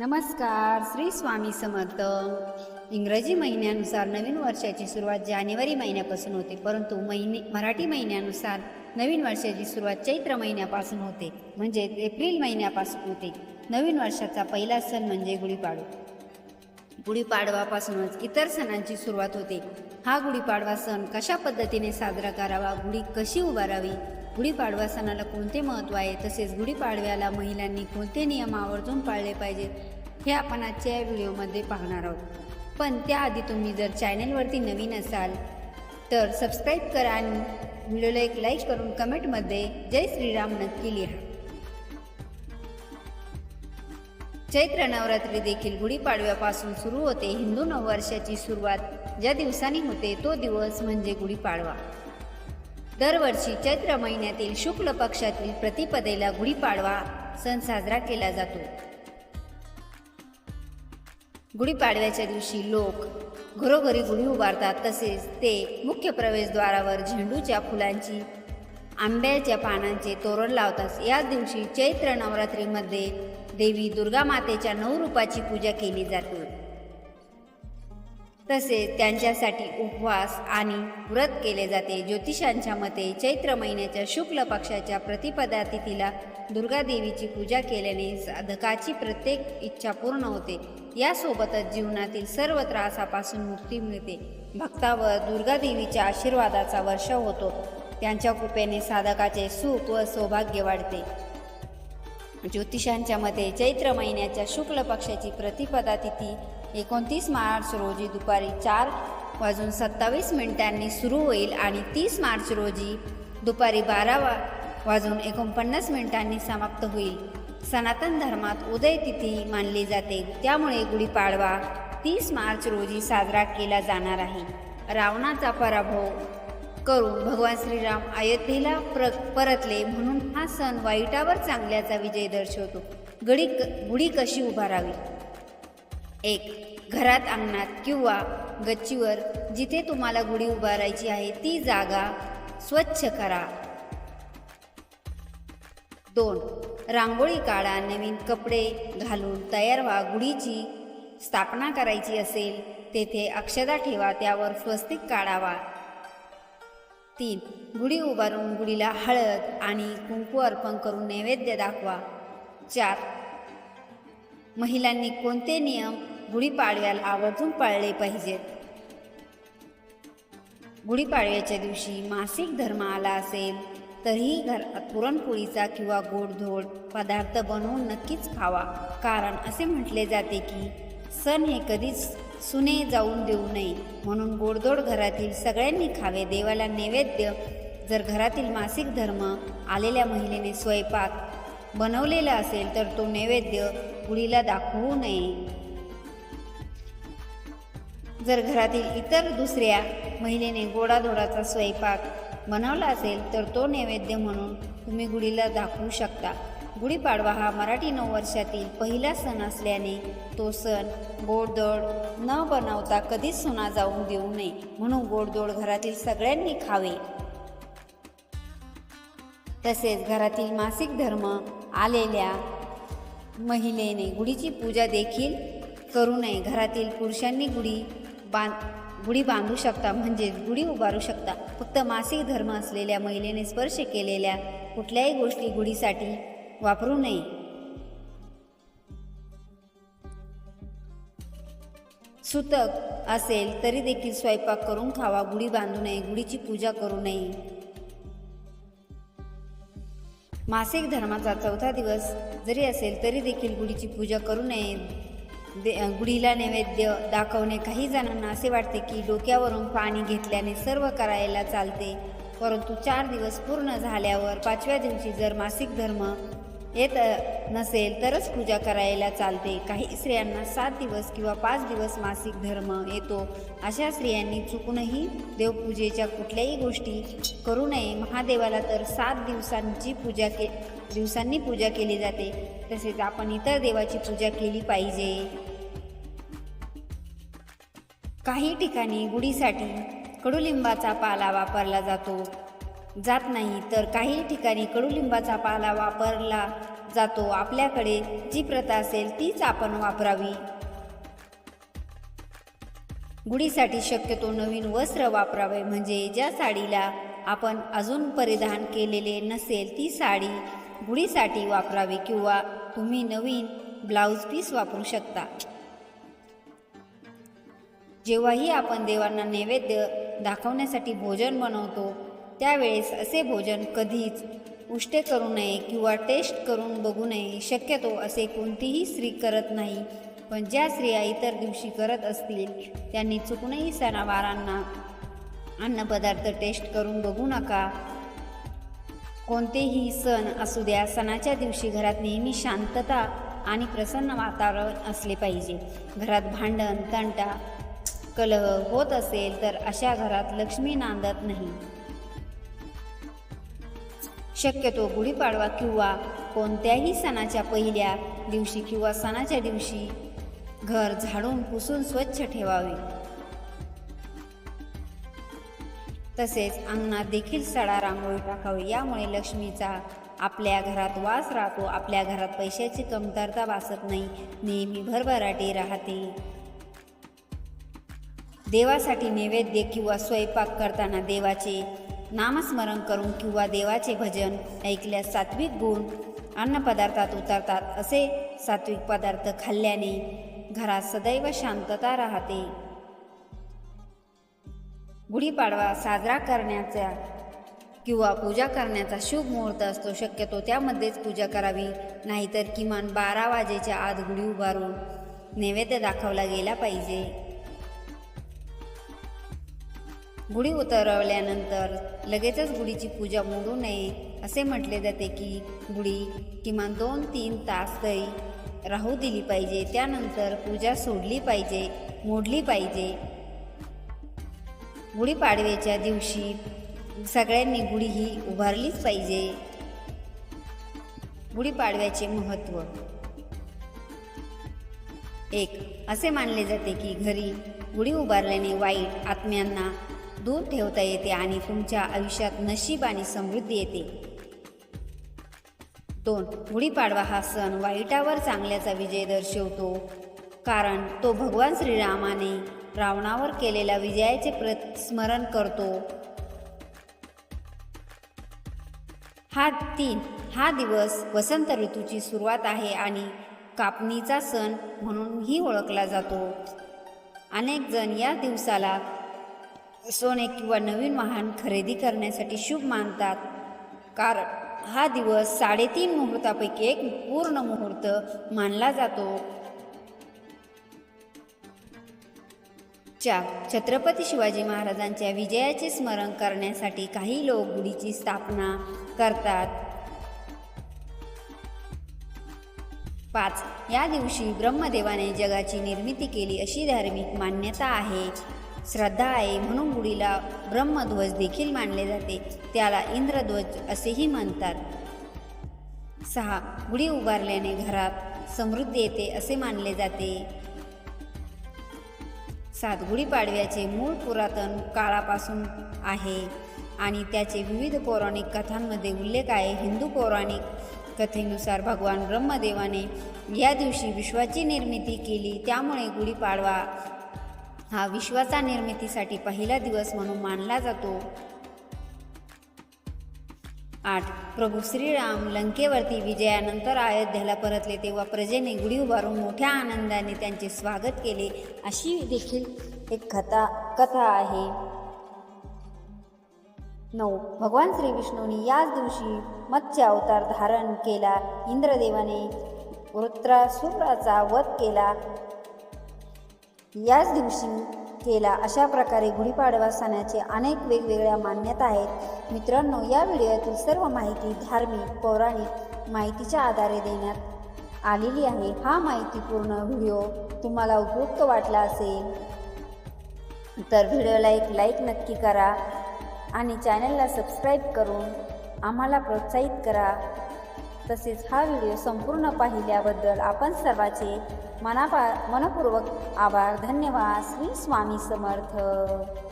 नमस्कार श्री स्वामी समर्थ. इंग्रजी महिन्यानुसार नवीन वर्षाची सुरुवात जानेवारी महिन्यापासून होते परंतु महिने मराठी महिन्यानुसार नवीन वर्षाची सुरुवात चैत्र महिन्यापासून होते म्हणजे एप्रिल महिन्यापासून होते. नवीन वर्षाचा पहिला सण म्हणजे गुढीपाडवा. गुढीपाडवापासूनच इतर सणांची सुरुवात होते. हा गुढीपाडवा सण कशा पद्धतीने साजरा करावा गुढी कशी उभारावी गुढीपाडवा सणाला कोणते महत्त्व आहे? तसेच गुढीपाडव्याला महिलांनी कोणते नियम आवर्जून पाळले पाहिजेत? हे आपण आजच्या या व्हिडिओमध्ये पाहणार आहोत. पण त्याआधी तुम्ही जर चॅनेलवरती नवीन असाल तर सबस्क्राईब करा आणि व्हिडिओला एक लाईक करून कमेंटमध्ये जय श्रीराम नक्की लिहा. चैत्र नवरात्री देखील गुढीपाडव्यापासून सुरू होते. हिंदू नववर्षाची सुरुवात ज्या दिवसांनी होते तो दिवस म्हणजे गुढीपाडवा दरवर्षी चैत्र महिन्यातील शुक्ल पक्षातील प्रतिपदेला गुढीपाडवा सण साजरा केला जातो. गुढीपाडव्याच्या दिवशी लोक घरोघरी गुढी उभारतात. तसेच ते मुख्य प्रवेशद्वारावर झेंडूच्या फुलांची आंब्याच्या पानांचे तोरण लावतात. याच दिवशी चैत्र नवरात्रीमध्ये देवी दुर्गा मातेच्या नऊ रूपाची पूजा केली जाते. तसेच त्यांच्यासाठी उपवास आणि व्रत केले जाते. ज्योतिषांच्या मते चैत्र महिन्याच्या शुक्ल पक्षाच्या प्रतिपदा तिथीला दुर्गा देवीची पूजा केल्याने साधकाची प्रत्येक इच्छा पूर्ण होते. यासोबतच जीवनातील सर्व त्रासापासून मुक्ती मिळते. भक्तावर दुर्गा देवीच्या आशीर्वादाचा वर्षाव होतो. त्यांच्या कृपेने साधकाचे सुख व सौभाग्य वाढते. ज्योतिषांच्या मते चैत्र महिन्याच्या शुक्ल पक्षाची प्रतिपदा तिथी एकोणतीस मार्च रोजी दुपारी चार वाजून सत्तावीस मिनिटांनी सुरू होईल आणि तीस मार्च रोजी दुपारी बारा वा वाजून एकोणपन्नास मिनिटांनी समाप्त होईल. सनातन धर्मात उदय तिथी मानली जाते. त्यामुळे गुढीपाडवा तीस मार्च रोजी साजरा केला जाणार आहे. रावणाचा पराभव करून भगवान श्रीराम अयोध्येला प्र परतले म्हणून हा सण वाईटावर चांगल्याचा विजय दर्शवतो. गडी गुढी कशी उभारावी? एक घरात अंगणात किंवा गच्चीवर जिथे तुम्हाला गुढी उभारायची आहे ती जागा स्वच्छ करा. दोन रांगोळी काढा नवीन कपडे घालून तयार व्हा. गुढीची स्थापना करायची असेल तेथे अक्षदा ठेवा त्यावर स्वस्तिक काढावा. तीन गुढी उभारून गुढीला हळद आणि कुंकू अर्पण करून नैवेद्य दाखवा. चार महिलांनी कोणते नियम गुढीपाडव्याला आवर्जून पाळले पाहिजेत गुढीपाडव्याच्या दिवशी मासिक धर्म आला असेल तरीही घरात पुरणपोळीचा किंवा गोडधोड पदार्थ बनवून नक्कीच खावा. कारण असे म्हटले जाते की सण हे कधीच सुने जाऊन देऊ नये. म्हणून गोडधोड घरातील सगळ्यांनी खावे देवाला नैवेद्य. जर घरातील मासिक धर्म आलेल्या महिलेने स्वयंपाक बनवलेला असेल तर तो नैवेद्य गुढीला दाखवू नये. जर घरातील इतर दुसऱ्या महिलेने गोडाधोडाचा स्वयंपाक बनवला असेल तर तो नैवेद्य म्हणून तुम्ही गुढीला दाखवू शकता. गुढीपाडवा हा मराठी नववर्षातील पहिला सण असल्याने तो सण गोडधोड न बनवता कधीच सुना जाऊन देऊ नये म्हणून गोडधोड घरातील सगळ्यांनी खावे. तसेच घरातील मासिक धर्म आलेल्या महिलेने गुढीची पूजा देखील करू नये. घरातील पुरुषांनी गुढी बांध गुढी बांधू शकता म्हणजेच गुढी उभारू शकता. फक्त मासिक धर्म असलेल्या महिलेने स्पर्श केलेल्या कुठल्याही गोष्टी गुढीसाठी वापरू नये. सुतक असेल तरी देखील स्वयंपाक करून खावा गुढी बांधू नये गुढीची पूजा करू नये. मासिक धर्माचा चौथा दिवस जरी असेल तरी देखील गुढीची पूजा करू नये. दे गुढीला नैवेद्य दाखवणे काही जणांना असे वाटते की डोक्यावरून पाणी घेतल्याने सर्व करायला चालते. परंतु चार दिवस पूर्ण झाल्यावर पाचव्या दिवशी जर मासिक धर्म येत नसेल तरच पूजा करायला चालते. काही स्त्रियांना सात दिवस किंवा पाच दिवस मासिक धर्म येतो. अशा स्त्रियांनी चुकूनही देवपूजेच्या कुठल्याही गोष्टी करू नये. महादेवाला तर सात दिवसांची पूजा के दिवसांनी पूजा केली जाते. तसेच आपण इतर देवाची पूजा केली पाहिजे. काही ठिकाणी गुढीसाठी कडुलिंबाचा पाला वापरला जातो. जात नाही तर काही ठिकाणी कडुलिंबाचा पाला वापरला जातो. आपल्याकडे जी प्रथा असेल तीच आपण वापरावी. गुढीसाठी शक्यतो नवीन वस्त्र वापरावे. म्हणजे ज्या साडीला आपण अजून परिधान केलेले नसेल ती साडी गुढीसाठी वापरावी किंवा तुम्ही नवीन ब्लाऊज पीस वापरू शकता. जेव्हाही आपण देवांना नैवेद्य दाखवण्यासाठी भोजन बनवतो त्यावेळेस असे भोजन कधीच उष्टे करू नये किंवा टेस्ट करून बघू नये शक्यतो असे कोणतीही स्त्री करत नाही. पण ज्या स्त्रिया इतर दिवशी करत असतील त्यांनी चुकूनही सणावारांना अन्नपदार्थ टेस्ट करून बघू नका. कोणतेही सण असू द्या सणाच्या दिवशी घरात नेहमी शांतता आणि प्रसन्न वातावरण असले पाहिजे. घरात भांडण तंटा कलह होत असेल तर अशा घरात लक्ष्मी नांदत नाही. शक्यतो गुढीपाडवा किंवा कोणत्याही सणाच्या पहिल्या दिवशी किंवा सणाच्या दिवशी घर झाडून पुसून स्वच्छ ठेवावे. तसेच अंगणात देखील सडा रांगोळी टाकावी. यामुळे लक्ष्मीचा आपल्या घरात वास राहतो. आपल्या घरात पैशाची कमतरता भासत नाही. नेहमी भरभराटी राहते. देवासाठी नैवेद्य किंवा स्वयंपाक करताना देवाचे नामस्मरण करून किंवा देवाचे भजन ऐकल्यास सात्विक गुण अन्नपदार्थात उतरतात असे सात्विक पदार्थ खाल्ल्याने घरात सदैव शांतता राहते. गुढीपाडवा साजरा करण्याचा किंवा पूजा करण्याचा शुभ मुहूर्त असतो. शक्यतो त्यामध्येच पूजा करावी. नाहीतर किमान बारा वाजेच्या आत गुढी उभारून नैवेद्य दाखवला गेला पाहिजे. गुढी उतरवल्यानंतर लगेचच गुढीची पूजा मोडू नये असे म्हटले जाते की गुढी किमान दोन तीन तास तरी राहू दिली पाहिजे. त्यानंतर पूजा सोडली पाहिजे मोडली पाहिजे. गुढीपाडव्याच्या दिवशी सगळ्यांनी गुढी ही उभारलीच पाहिजे. गुढीपाडव्याचे महत्त्व एक असे मानले जाते की घरी गुढी उभारल्याने वाईट आत्म्यांना दूर ठेवता येते आणि तुमच्या आयुष्यात नशीब आणि समृद्धी येते. दोन गुढीपाडवा हा सण वाईटावर चांगल्याचा विजय दर्शवतो कारण तो भगवान श्रीरामाने रावणावर केलेल्या विजयाचे प्र स्मरण करतो. हा तीन हा दिवस वसंत ऋतूची सुरुवात आहे आणि कापणीचा सण म्हणूनही ओळखला जातो. अनेक जण या दिवसाला सोने किंवा नवीन वाहन खरेदी करण्यासाठी शुभ मानतात. कारण हा दिवस साडेतीन मुहूर्तापैकी एक पूर्ण मुहूर्त मानला जातो. चार छत्रपती शिवाजी महाराजांच्या विजयाचे स्मरण करण्यासाठी काही लोक गुढीची स्थापना करतात. पाच या दिवशी ब्रह्मदेवाने जगाची निर्मिती केली अशी धार्मिक मान्यता आहे. श्रद्धा आहे म्हणून गुढीला ब्रह्मध्वज देखील मानले जाते. त्याला इंद्रध्वज असेही म्हणतात. सहा. गुढी उभारल्याने घरात समृद्धी येते असे मानले जाते. सात. गुढीपाडव्याचे मूळ पुरातन काळापासून आहे आणि त्याचे विविध पौराणिक कथांमध्ये उल्लेख आहे. हिंदू पौराणिक कथेनुसार भगवान ब्रह्मदेवाने या दिवशी विश्वाची निर्मिती केली. त्यामुळे गुढीपाडवा हा विश्वाचा निर्मितीसाठी पहिला दिवस म्हणून मानला जातो. आठ. प्रभू श्रीराम लंकेवरती विजयानंतर अयोध्याला परतले तेव्हा प्रजेने गुढी उभारून मोठ्या आनंदाने त्यांचे स्वागत केले. अशी देखील एक कथा कथा आहे. नऊ. भगवान श्री विष्णूंनी याच दिवशी मत्स्य अवतार धारण केला. इंद्रदेवाने वृत्रासुराचा वध केला. याच दिवशी केला अशा प्रकारे गुढीपाडवा सणाचे अनेक वेगवेगळ्या मान्यता आहेत. मित्रांनो या व्हिडिओतील सर्व माहिती धार्मिक पौराणिक माहितीच्या आधारे देण्यात आलेली आहे. हा माहितीपूर्ण व्हिडिओ तुम्हाला उपयुक्त वाटला असेल तर व्हिडिओला एक लाईक नक्की करा आणि चॅनलला सबस्क्राईब करून आम्हाला प्रोत्साहित करा. तसेच हा व्हिडिओ संपूर्ण पाहिल्याबद्दल आपण सर्वांचे मनापा मनपूर्वक आभार. धन्यवाद. श्री स्वामी समर्थ.